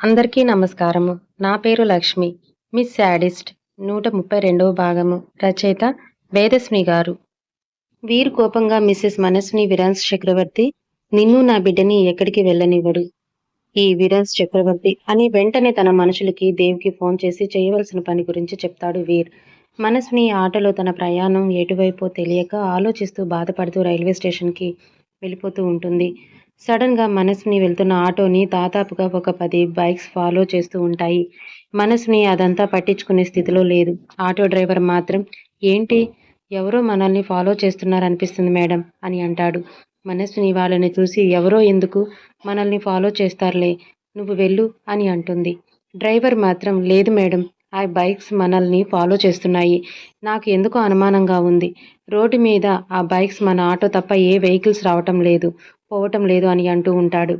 అందరికీ నమస్కారము. నా పేరు లక్ష్మి. మిస్ శాడిస్ట్ నూట ముప్పై రెండవ భాగము. రచయిత వేదస్మి గారు. వీరు కోపంగా మిస్సెస్ మనస్విని విరాన్స్ చక్రవర్తి నిన్ను నా బిడ్డని ఎక్కడికి వెళ్ళనివ్వడు. ఈ విరాన్స్ చక్రవర్తి అని వెంటనే తన మనుషులకి దేవ్కి ఫోన్ చేసి చేయవలసిన పని గురించి చెప్తాడు వీర్. మనస్విని ఆటలో తన ప్రయాణం ఎటువైపో తెలియక ఆలోచిస్తూ బాధపడుతూ రైల్వే స్టేషన్కి వెళ్ళిపోతూ ఉంటుంది. సడన్గా మనసుని వెళ్తున్న ఆటోని దాదాపుగా ఒక పది బైక్స్ ఫాలో చేస్తూ ఉంటాయి. మనసుని అదంతా పట్టించుకునే స్థితిలో లేదు. ఆటో డ్రైవర్ మాత్రం ఏంటి? ఎవరో మనల్ని ఫాలో చేస్తున్నారు అనిపిస్తుంది మేడం అని అంటాడు. మనసుని వాళ్ళని చూసి ఎవరో ఎందుకు? మనల్ని ఫాలో చేస్తారులే. నువ్వు వెళ్ళు అని అంటుంది. డ్రైవర్ మాత్రం లేదు మేడం. ఆ బైక్స్ మనల్ని ఫాలో చేస్తున్నాయి. నాకు ఎందుకో అనుమానంగా ఉంది. రోడ్డు మీద ఆ బైక్స్ మన ఆటో తప్ప ఏ వెహికల్స్ రావటం లేదు పోవటం లేదు అని అంటూ ఉంటాడు.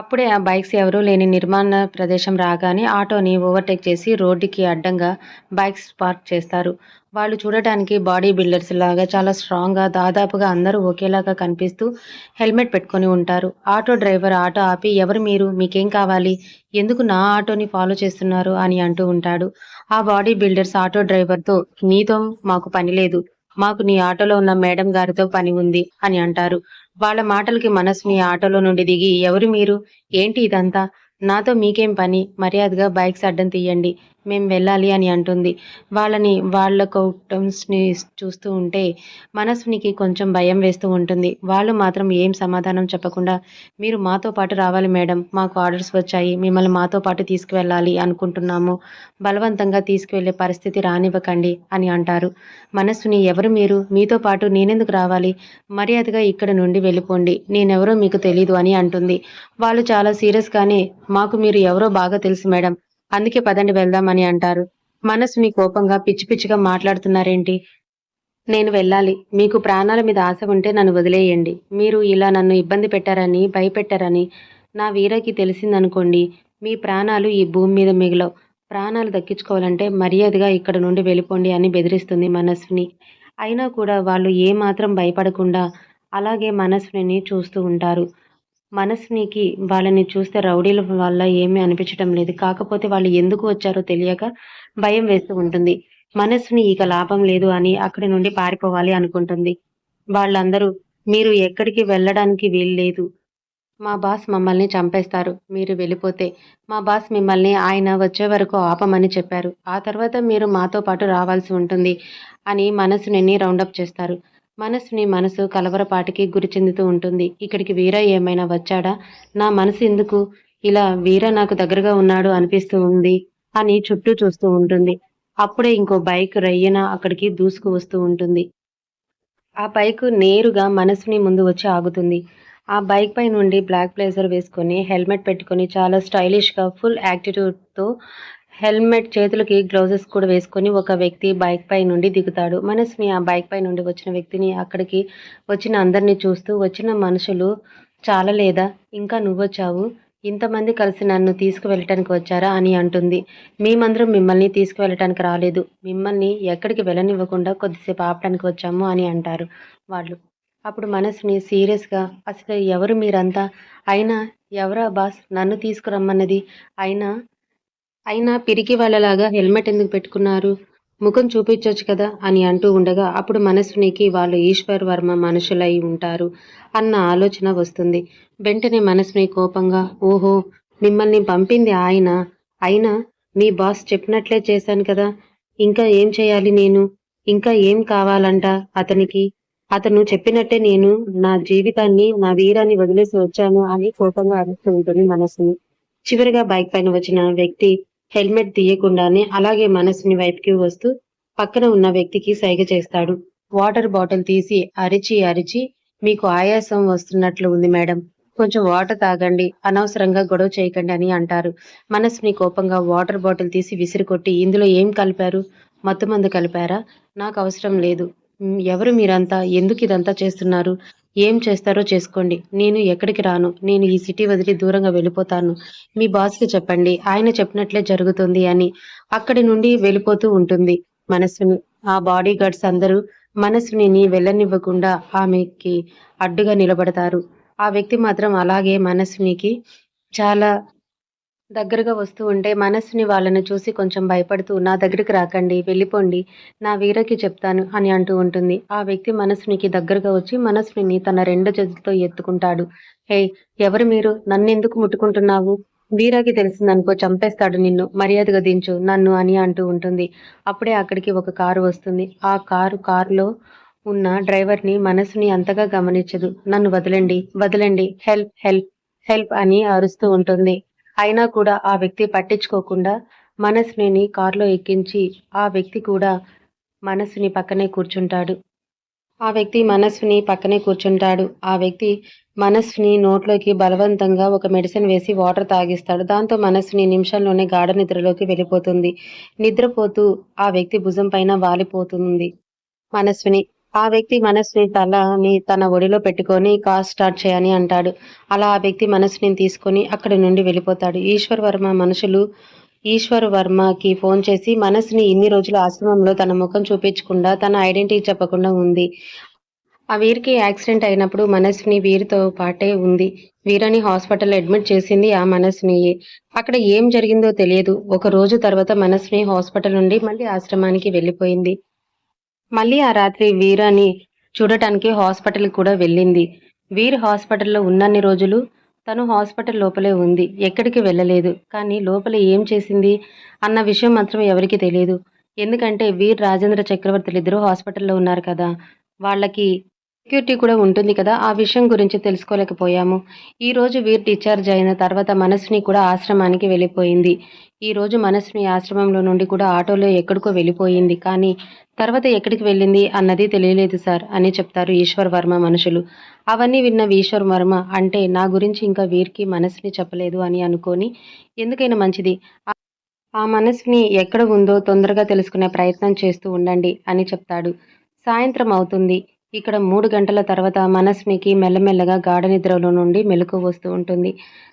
అప్పుడే ఆ బైక్స్ ఎవరూ లేని నిర్మాణ ప్రదేశం రాగానే ఆటోని ఓవర్టేక్ చేసి రోడ్డుకి అడ్డంగా బైక్స్ పార్క్ చేస్తారు. వాళ్ళు చూడటానికి బాడీ బిల్డర్స్ లాగా చాలా స్ట్రాంగ్గా దాదాపుగా అందరూ ఒకేలాగా కనిపిస్తూ హెల్మెట్ పెట్టుకొని ఉంటారు. ఆటో డ్రైవర్ ఆటో ఆపి ఎవరు మీరు? మీకేం కావాలి? ఎందుకు నా ఆటోని ఫాలో చేస్తున్నారు? అని అంటూ ఉంటాడు. ఆ బాడీ బిల్డర్స్ ఆటో డ్రైవర్తో నీతో మాకు పని లేదు. మాకు నీ ఆటోలో ఉన్న మేడం గారితో పని ఉంది అని అంటారు. వాళ్ళ మాటలకి మనస్ని ఆటోలో నుండి దిగి ఎవరు మీరు? ఏంటి ఇదంతా? నాతో మీకేం పని? మర్యాదగా బైక్స్ అడ్డం తీయండి. మేము వెళ్ళాలి అని అంటుంది. వాళ్ళని వాళ్ళ కౌటమ్స్ని చూస్తూ ఉంటే మనస్వినికి కొంచెం భయం వేస్తూ ఉంటుంది. వాళ్ళు మాత్రం ఏం సమాధానం చెప్పకుండా మీరు మాతో పాటు రావాలి మేడం మాకు ఆర్డర్స్ వచ్చాయి మిమ్మల్ని మాతో పాటు తీసుకువెళ్ళాలి అనుకుంటున్నాము. బలవంతంగా తీసుకువెళ్ళే పరిస్థితి రానివ్వకండి అని అంటారు. మనస్సుని ఎవరు మీరు? మీతో పాటు నేనెందుకు రావాలి? మర్యాదగా ఇక్కడ నుండి వెళ్ళిపోండి. నేనెవరో మీకు తెలీదు అని అంటుంది. వాళ్ళు చాలా సీరియస్గానే మాకు మీరు ఎవరో బాగా తెలుసు మేడం. అందుకే పదండి వెళ్దామని అంటారు. మనసుని కోపంగా పిచ్చి పిచ్చిగా మాట్లాడుతున్నారేంటి? నేను వెళ్ళాలి. మీకు ప్రాణాల మీద ఆశ ఉంటే నన్ను వదిలేయండి. మీరు ఇలా నన్ను ఇబ్బంది పెట్టారని భయపెట్టారని నా వీరకి తెలిసిందనుకోండి మీ ప్రాణాలు ఈ భూమి మీద మిగలవు. ప్రాణాలు దక్కించుకోవాలంటే మర్యాదగా ఇక్కడ నుండి వెళ్ళిపోండి అని బెదిరిస్తుంది మనస్విని. అయినా కూడా వాళ్ళు ఏమాత్రం భయపడకుండా అలాగే మనస్విని చూస్తూ ఉంటారు. మనస్వినికి వాళ్ళని చూస్తే రౌడీల వల్ల ఏమీ అనిపించడం లేదు. కాకపోతే వాళ్ళు ఎందుకు వచ్చారో తెలియక భయం వేస్తూ ఉంటుంది. మనస్సుని ఇక లాభం లేదు అని అక్కడి నుండి పారిపోవాలి అనుకుంటుంది. వాళ్ళందరూ మీరు ఎక్కడికి వెళ్ళడానికి వీల్లేదు. మా బాస్ మమ్మల్ని చంపేస్తారు. మీరు వెళ్ళిపోతే మా బాస్ మిమ్మల్ని ఆయన వచ్చే వరకు ఆపమని చెప్పారు. ఆ తర్వాత మీరు మాతో పాటు రావాల్సి ఉంటుంది అని మనసుని రౌండప్ చేస్తారు. మనసుని మనసు కలవరపాటికి గురి చెందుతూ ఉంటుంది. ఇక్కడికి వీర ఏమైనా వచ్చాడా? నా మనసు ఎందుకు ఇలా వీర నాకు దగ్గరగా ఉన్నాడు అనిపిస్తూ ఉంది అని చుట్టూ చూస్తూ ఉంటుంది. అప్పుడే ఇంకో బైక్ రయ్యన అక్కడికి దూసుకు వస్తూ ఉంటుంది. ఆ బైక్ నేరుగా మనసుని ముందు వచ్చి ఆగుతుంది. ఆ బైక్ పై నుండి బ్లాక్ బ్లేజర్ వేసుకొని హెల్మెట్ పెట్టుకొని చాలా స్టైలిష్గా ఫుల్ యాక్టిట్యూడ్తో హెల్మెట్ చేతులకి గ్లౌజెస్ కూడా వేసుకొని ఒక వ్యక్తి బైక్ పై నుండి దిగుతాడు. మనసుని ఆ బైక్ పై నుండి వచ్చిన వ్యక్తిని అక్కడికి వచ్చిన అందరినీ చూస్తూ వచ్చిన మనుషులు చాలా లేదా ఇంకా నువ్వొచ్చావు? ఇంతమంది కలిసి నన్ను తీసుకువెళ్ళటానికి వచ్చారా? అని అంటుంది. మేమందరం మిమ్మల్ని తీసుకువెళ్ళటానికి రాలేదు. మిమ్మల్ని ఎక్కడికి వెళ్ళనివ్వకుండా కొద్దిసేపు ఆపడానికి వచ్చాము అని అంటారు వాళ్ళు. అప్పుడు మనసుని సీరియస్గా అసలు ఎవరు మీరంతా? అయినా ఎవరా బాస్? నన్ను తీసుకురమ్మన్నది? అయినా అయినా పిరికి వాళ్ళలాగా హెల్మెట్ ఎందుకు పెట్టుకున్నారు? ముఖం చూపించవచ్చు కదా అని అంటూ ఉండగా అప్పుడు మనసునికి వాళ్ళు ఈశ్వర్ వర్మ మనుషులై ఉంటారు అన్న ఆలోచన వస్తుంది. వెంటనే మనసుని కోపంగా ఓహో మిమ్మల్ని పంపింది ఆయన. అయినా మీ బాస్ చెప్పినట్లే చేశాను కదా. ఇంకా ఏం చేయాలి నేను? ఇంకా ఏం కావాలంట అతనికి? అతను చెప్పినట్టే నేను నా జీవితాన్ని నా వీరాన్ని వదిలేసి వచ్చాను అని కోపంగా అరుస్తూ ఉంటుంది మనసుని. చివరిగా బైక్ పైన వచ్చిన వ్యక్తి హెల్మెట్ తీయకుండానే అలాగే మనసుని వైపుకి వస్తూ పక్కన ఉన్న వ్యక్తికి సైగ చేస్తాడు. వాటర్ బాటిల్ తీసి అరిచి అరిచి మీకు ఆయాసం వస్తున్నట్లు ఉంది మేడం. కొంచెం వాటర్ తాగండి. అనవసరంగా గొడవ చేయకండి అని అంటారు. మనసుని కోపంగా వాటర్ బాటిల్ తీసి విసిరికొట్టి ఇందులో ఏం కలిపారు? మత్తు మందు కలిపారా? నాకు అవసరం లేదు. ఎవరు మీరంతా? ఎందుకు ఇదంతా చేస్తున్నారు? ఏం చేస్తారో చేసుకోండి. నేను ఎక్కడికి రాను. నేను ఈ సిటీ వదిలి దూరంగా వెళ్ళిపోతాను. మీ బాస్కి చెప్పండి. ఆయన చెప్పినట్లే జరుగుతుంది అని. అక్కడి నుండి వెళ్ళిపోతూ ఉంటుంది మనసుని ఆ బాడీ గార్డ్స్ అందరూ మనస్విని వెళ్ళనివ్వకుండా ఆమెకి అడ్డుగా నిలబడతారు. ఆ వ్యక్తి మాత్రం అలాగే మనసునికి చాలా దగ్గరగా వస్తూ ఉంటే మనస్సుని వాళ్ళని చూసి కొంచెం భయపడుతూ నా దగ్గరికి రాకండి వెళ్ళిపోండి నా వీరకి చెప్తాను అని అంటూ ఉంటుంది. ఆ వ్యక్తి మనస్సునికి దగ్గరగా వచ్చి మనస్సుని తన రెండు చేతులతో ఎత్తుకుంటాడు. హే ఎవరు మీరు? నన్ను ఎందుకు ముట్టుకుంటున్నావు? వీరాకి తెలిసిందనుకో చంపేస్తాడు నిన్ను మర్యాదగా దించు నన్ను అని అంటూ ఉంటుంది. అప్పుడే అక్కడికి ఒక కారు వస్తుంది. ఆ కారు కారులో ఉన్న డ్రైవర్ని మనసుని అంతగా గమనించదు. నన్ను వదలండి వదలండి హెల్ప్ హెల్ప్ హెల్ప్ అని అరుస్తూ ఉంటుంది. అయినా కూడా ఆ వ్యక్తి పట్టించుకోకుండా మనసుని కారులో ఎక్కించి ఆ వ్యక్తి కూడా మనసుని పక్కనే కూర్చుంటాడు. ఆ వ్యక్తి మనస్సుని పక్కనే కూర్చుంటాడు. ఆ వ్యక్తి మనస్సుని నోట్లోకి బలవంతంగా ఒక మెడిసిన్ వేసి వాటర్ తాగిస్తాడు. దాంతో మనస్సుని నిమిషంలోనే గాఢ నిద్రలోకి వెళ్ళిపోతుంది. నిద్రపోతూ ఆ వ్యక్తి భుజం పైన వాలిపోతుంది. మనస్విని ఆ వ్యక్తి మనసుని తలని తన ఒడిలో పెట్టుకొని కార్ స్టార్ట్ చేయని అంటాడు. అలా ఆ వ్యక్తి మనస్సుని తీసుకొని అక్కడి నుండి వెళ్ళిపోతాడు. ఈశ్వర్ వర్మ మనుషులు ఈశ్వర్ వర్మకి ఫోన్ చేసి మనస్సుని ఇన్ని రోజులు ఆశ్రమంలో తన ముఖం చూపించకుండా తన ఐడెంటిటీ చెప్పకుండా ఉంది. ఆ వీరికి యాక్సిడెంట్ అయినప్పుడు మనస్సుని వీరితో పాటే ఉంది. వీరని హాస్పిటల్ అడ్మిట్ చేసింది ఆ మనసుని. అక్కడ ఏం జరిగిందో తెలియదు. ఒక రోజు తర్వాత మనస్సుని హాస్పిటల్ నుండి మళ్ళీ ఆశ్రమానికి వెళ్ళిపోయింది. మళ్ళీ ఆ రాత్రి వీరాని చూడటానికి హాస్పిటల్ కూడా వెళ్ళింది. వీర్ హాస్పిటల్లో ఉన్నన్ని రోజులు తను హాస్పిటల్ లోపలే ఉంది. ఎక్కడికి వెళ్ళలేదు. కానీ లోపల ఏం చేసింది అన్న విషయం మాత్రం ఎవరికి తెలియదు. ఎందుకంటే వీర్ రాజేంద్ర చక్రవర్తులు ఇద్దరు హాస్పిటల్లో ఉన్నారు కదా. వాళ్ళకి సెక్యూరిటీ కూడా ఉంటుంది కదా ఆ విషయం గురించి తెలుసుకోలేకపోయాము. ఈరోజు రోజు వీర్ డిశ్చార్జ్ అయిన తర్వాత మనసుని కూడా ఆశ్రమానికి వెళ్ళిపోయింది. ఈరోజు మనసుని ఆశ్రమంలో నుండి కూడా ఆటోలో ఎక్కడికో వెళ్ళిపోయింది. కానీ తర్వాత ఎక్కడికి వెళ్ళింది అన్నది తెలియలేదు సార్ అని చెప్తారు ఈశ్వర్ వర్మ మనుషులు. అవన్నీ విన్న ఈశ్వర్ వర్మ అంటే నా గురించి ఇంకా వీరికి మనసుని చెప్పలేదు అని అనుకొని ఎందుకైనా మంచిది. ఆ మనసుని ఎక్కడ ఉందో తొందరగా తెలుసుకునే ప్రయత్నం చేస్తూ ఉండండి అని చెప్తాడు. సాయంత్రం అవుతుంది. ఇక్కడ మూడు గంటల తర్వాత మనస్వినికి మెల్లమెల్లగా గాఢ నిద్రలో నుండి మెలకు వస్తూ ఉంటుంది.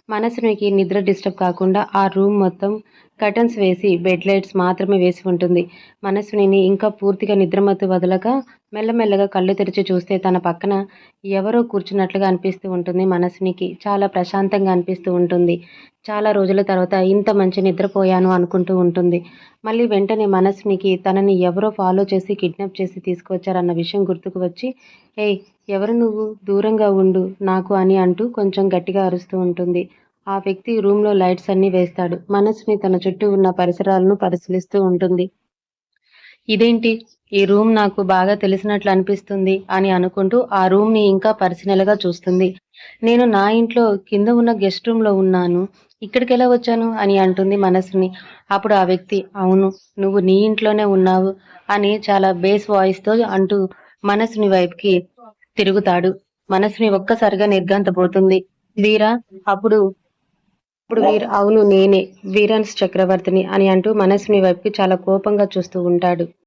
మనస్వినికి నిద్ర డిస్టర్బ్ కాకుండా ఆ రూమ్ మొత్తం కర్టన్స్ వేసి బెడ్ లైట్స్ మాత్రమే వేసి ఉంటుంది. మనస్విని ఇంకా పూర్తిగా నిద్రమత్తు వదలక మెల్లమెల్లగా కళ్ళు తెరిచి చూస్తే తన పక్కన ఎవరో కూర్చున్నట్లుగా అనిపిస్తూ ఉంటుంది మనస్వినికి చాలా ప్రశాంతంగా అనిపిస్తూ ఉంటుంది. చాలా రోజుల తర్వాత ఇంత మంచి నిద్రపోయాను అనుకుంటూ ఉంటుంది. మళ్ళీ వెంటనే మనస్వినికి తనని ఎవరో ఫాలో చేసి కిడ్నాప్ చేసి తీసుకువచ్చారన్న విషయం గుర్తుకు వచ్చి ఏయ్ ఎవరు నువ్వు? దూరంగా ఉండు నాకు అని అంటూ కొంచెం గట్టిగా అరుస్తూ ఉంటుంది. ఆ వ్యక్తి రూమ్లో లైట్స్ అన్ని వేస్తాడు. మనసుని తన చుట్టూ ఉన్న పరిసరాలను పరిశీలిస్తూ ఉంటుంది. ఇదేంటి? ఈ రూమ్ నాకు బాగా తెలిసినట్లు అనిపిస్తుంది అని అనుకుంటూ ఆ రూమ్ని ఇంకా పరిశీలనగా చూస్తుంది. నేను నా ఇంట్లో కింద ఉన్న గెస్ట్ రూమ్లో ఉన్నాను. ఇక్కడికి ఎలా వచ్చాను? అని అంటుంది మనసుని. అప్పుడు ఆ వ్యక్తి అవును నువ్వు నీ ఇంట్లోనే ఉన్నావు అని చాలా బేస్ వాయిస్తో అంటూ మనసుని వైపుకి తిరుగుతాడు. మనసుని ఒక్కసారిగా నిర్గంతపోతుంది వీరా అప్పుడు ఇప్పుడు వీర్ అవును నేనే వీరన్స్ చక్రవర్తిని అని అంటూ మనస్విని వైపుకి చాలా కోపంగా చూస్తూ ఉంటాడు.